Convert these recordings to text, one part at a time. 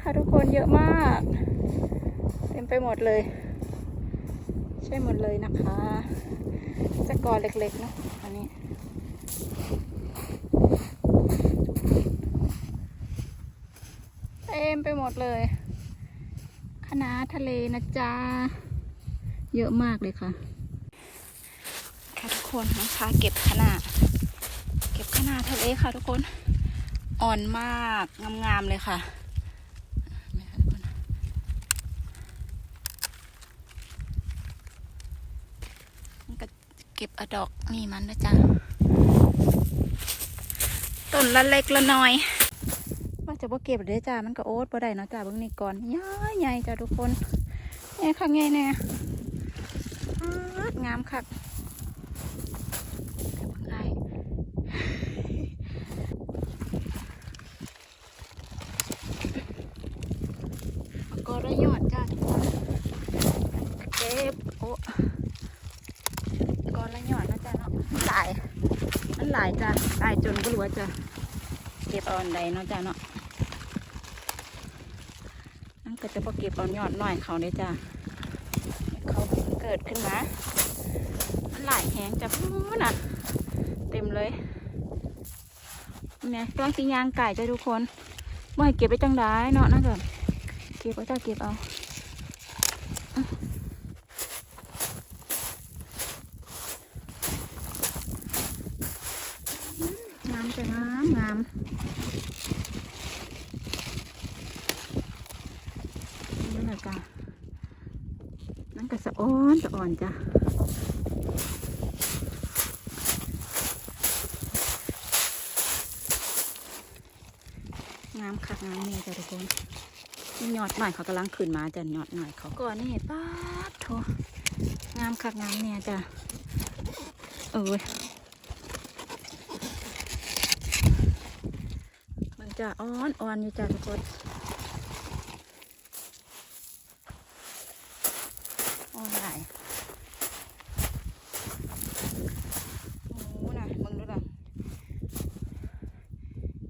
ค่ะทุกคนเยอะมาก เต็มไปหมดเลย ใช่หมดเลยนะคะจะกอเล็กๆเนาะอันนี้เต็มไปหมดเลยคณะทะเลนะจ๊ะเยอะมากเลยค่ะค่ะทุกคนนะคะเก็บขนาเก็บขนาทะเลค่ะทุกคนอ่อนมากงามๆเลยค่ะไม่ค่ะทุกคนมันก็ เก็บเอาดอกนี่มันนะจ๊ะต้นละเล็กละน้อยว่าจะบ่เก็บเด้อจ้ามันก็โอ๊ตบ่ได้เนาะจ้าเบิ่งนี่ก่อนย้ายใหญ่จ้าทุกคนใหญ่คักใหญ่แน่อาดงามคักเก็บเบิ่งได้แล้วก็ระยอดจ้าทุกคนเก็บโอ้ก็ระยอดนะจ้าเนาะมันหลาย มันหลายจ้าหลายจนก็รู้ว่าจะเก็บเอาอันใดเนาะจ้าเนาะนั่นก็จะพอเก็บเอายอดหน่อยเขาได้จ้ะเขาเกิดขึ้นมามันหลายแหงจะพูดน่ะ เต็มเลยเนี่ยกล้องสียางไก่จ้ะทุกคนไม่ให้เก็บไปจังได้เนาะนั่นก็เก็บเอาจ้าเก็บเอาอะงาม จะงามงามนี่แหละจ้ะนั่นก็สะอ้อนสะอ่อนจ้ะงามคักงามเนี่ยจ้ะทุกคนนี่ยอดหน่อยเขากำลังขึ้นมาจ้ะยอดหน่อยเขาก่อนนี่ป้าดโถงามคักงามเนี่ยจ้ะเอ้ยมัน จะอ่อนอ่อนอยู่จ้ะทุกคนโอ้ยโอ้น่ะมึงดูน่ะ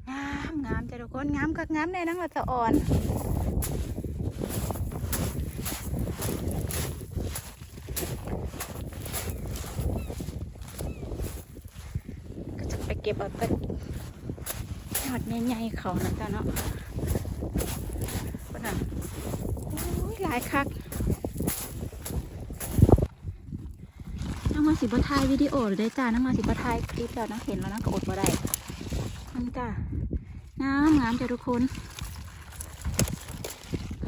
งามงามจ้ะทุกคนงามคักงามแน่นังละจะอ่อนก็จะไปเก็บเอาแต่ ยอดใหญ่ๆเขานะจ๊ะเนาะคนน่ะโอ้ยหลายคักน้องมาสิบถ่ายวิดีโอหรือได้จ้าน้องมาสิบถ่ายคลิปแล้วนะเห็นแล้วนะก็อดบ่ได้นั่นจ้างามงามจ้าทุกคน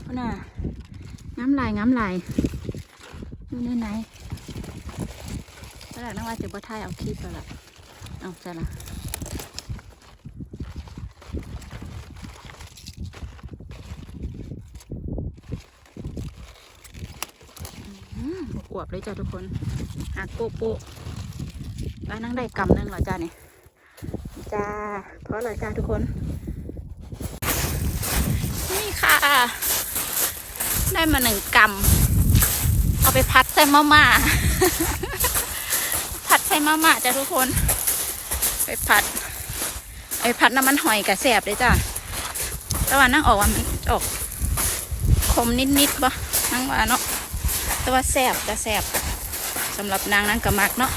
พุ่นน่ะงามหลายงามหลายอยู่ในไหนแล้วน้องว่าสิบถ่ายเอาคลิปแล้วล่ะเอาจ้าละ อืมอวบๆเลยจ้าทุกคนหักโปะโปะแล้วนั่งได้กำนึงเหรอจ้าเนี่ยจ้าเพราะเหรอจ้าทุกคน นี่ค่ะ ได้มาหนึ่งกำเอาไปพัดใส่มาม่าผัดใส่มาม่าจ้าทุกคน ไปผัดเอาไปผัดน้ำมันหอยกับแสบเลยจ้าแต่ว่านั่งออกว่ามันออกขมนิดๆบ่นั่งว่าเนาะ แต่ว่าแสบจะแสบสำหรับนางนั้นกับมักเนาะ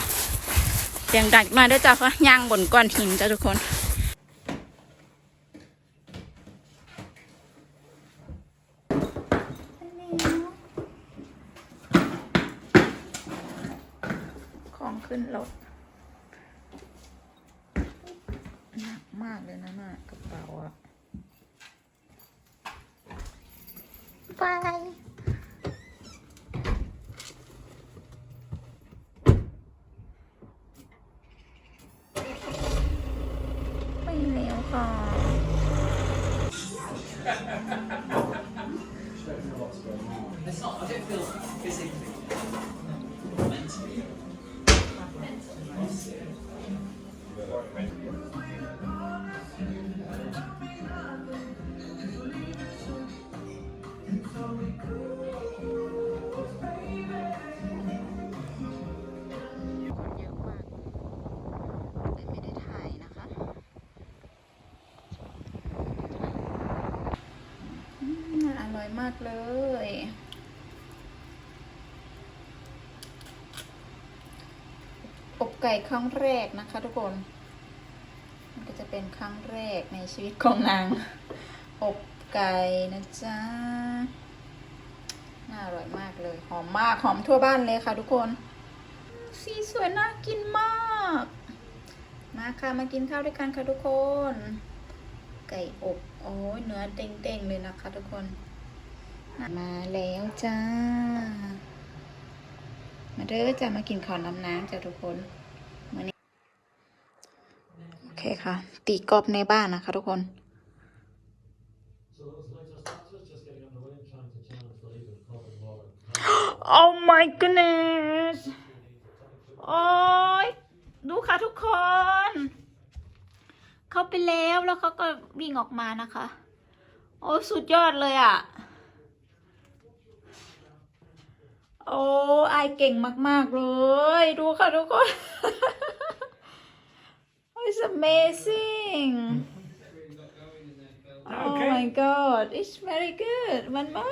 เสียงดังมาด้วยจ้าเขาย่างบนก้อนหินจ้าทุกคนของขึ้นรถหนักมากเลยนะน่ะกระเป๋าอะไปไปแล้วค่ะ คนเยอะมากเลยไม่ได้ถ่ายนะคะอืมากเลย อบ ไก่ครั้งแรกนะคะทุกคน มันก็จะเป็นครั้งแรกในชีวิตของนาง อบไก่นะจ๊ะ น่าอร่อยมากเลย หอมมาก หอมทั่วบ้านเลยค่ะทุกคน สีสวยน่ากินมาก มาค่ะมากินข้าวด้วยกันค่ะทุกคน ไก่อบ โอ้ยเนื้อเด้งๆเลยนะคะทุกคน มาแล้วจ้ามาเด้อจ้ามากินข้าวน้ำน้ำจ้าทุกคน เคค่ะ ตีกรอบในบ้านนะคะทุกคน So those latest answers just getting underway and trying to challenge the lead of Colin Warren. Oh my goodness โอ้ยดูค่ะทุกคน เข้าไปแล้วแล้วเขาก็วิ่งออกมานะคะ โอ้สุดยอดเลยอะ่ะ โอ้ไอเก่งมาก ๆ เลย ดูค่ะทุกคน It's amazing Oh Okay. my god it's very good มันมา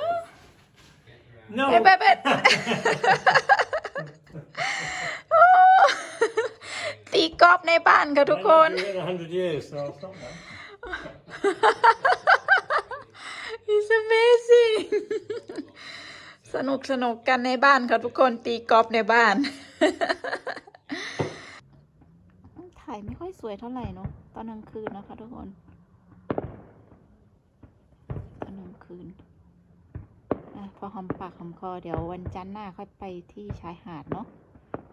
No. เอ๊ะเป๊ะเป๊ะตีกอล์ฟในบ้านค่ะทุกคน In a hundred years, so I'll stop now. It's amazing สนุกสนุกกันในบ้านค่ะทุกคนตีกอล์ฟในบ้าน ถ่ายไม่ค่อย สวยเท่าไหร่เนาะตอนกลางคืนนะคะทุกคน ตอนกลางคืนอะพอหอมปากหอมคอเดี๋ยววันจันทร์หน้าค่อยไปที่ชายหาดเนาะ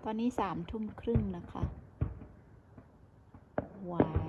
ตอนนี้สามทุ่มครึ่งนะคะว้าว